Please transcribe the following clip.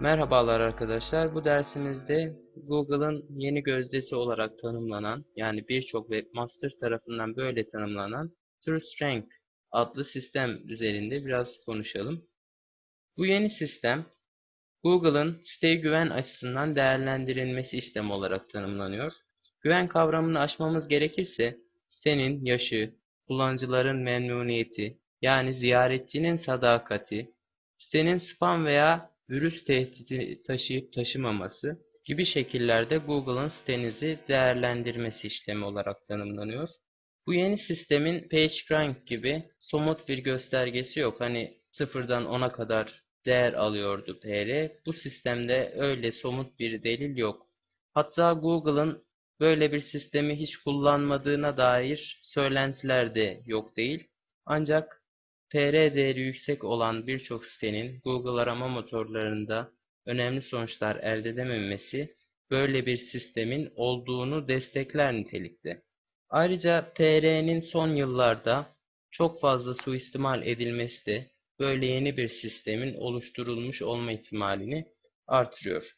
Merhabalar arkadaşlar. Bu dersimizde Google'ın yeni gözdesi olarak tanımlanan yani birçok webmaster tarafından böyle tanımlanan TrueStrength adlı sistem üzerinde biraz konuşalım. Bu yeni sistem Google'ın site güven açısından değerlendirilmesi işlemi olarak tanımlanıyor. Güven kavramını aşmamız gerekirse sitenin yaşı, kullanıcıların memnuniyeti yani ziyaretçinin sadakati, sitenin spam veya virüs tehdidi taşıyıp taşımaması gibi şekillerde Google'ın sitenizi değerlendirmesi işlemi olarak tanımlanıyor. Bu yeni sistemin PageRank gibi somut bir göstergesi yok. Hani sıfırdan 10'a kadar değer alıyordu PR. Bu sistemde öyle somut bir delil yok. Hatta Google'ın böyle bir sistemi hiç kullanmadığına dair söylentiler de yok değil. Ancak PR değeri yüksek olan birçok sitenin Google arama motorlarında önemli sonuçlar elde edememesi böyle bir sistemin olduğunu destekler nitelikte. Ayrıca PR'nin son yıllarda çok fazla suistimal edilmesi de böyle yeni bir sistemin oluşturulmuş olma ihtimalini artırıyor.